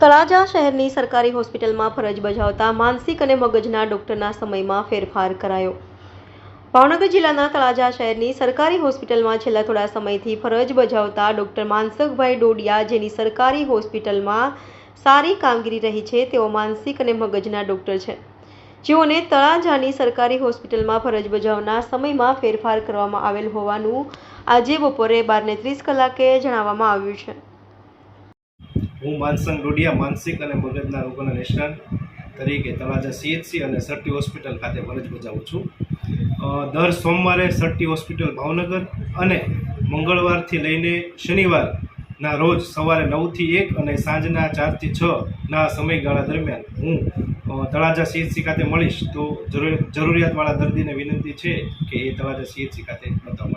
તળાજા શહેરની સરકારી હોસ્પિટલમાં ફરજ બજાવતા માનસિક અને મગજના ડોક્ટરના સમયમાં ફેરફાર કરાયો. ભાવનગર જિલ્લાના તળાજા શહેરની સરકારી હોસ્પિટલમાં છેલ્લા થોડા સમયથી ફરજ બજાવતા ડોક્ટર માનસકભાઈ ડોડિયા, જેની સરકારી હોસ્પિટલમાં સારી કામગીરી રહી છે, તેઓ માનસિક અને મગજના ડોક્ટર છે. જેઓને તળાજાની સરકારી હોસ્પિટલમાં ફરજ બજાવના સમયમાં ફેરફાર કરવામાં આવેલ હોવાનું આજે બપોરે બારને ત્રીસ કલાકે જણાવવામાં આવ્યું છે. હું માનસંગ ડોડિયા, માનસિક અને મગજના રોગોના નિષ્ણાત તરીકે તળાજા સીએચસી અને સરટી હોસ્પિટલ ખાતે ફરજ બજાવું છું. દર સોમવારે સરટી હોસ્પિટલ ભાવનગર અને મંગળવારથી લઈને શનિવારના રોજ સવારે નવથી એક અને સાંજના ચારથી છના સમયગાળા દરમિયાન હું તળાજા સીએચસી ખાતે મળીશ. તો જરૂર, જરૂરિયાતવાળા દર્દીને વિનંતી છે કે એ તળાજા સીએચસી ખાતે બતાવવા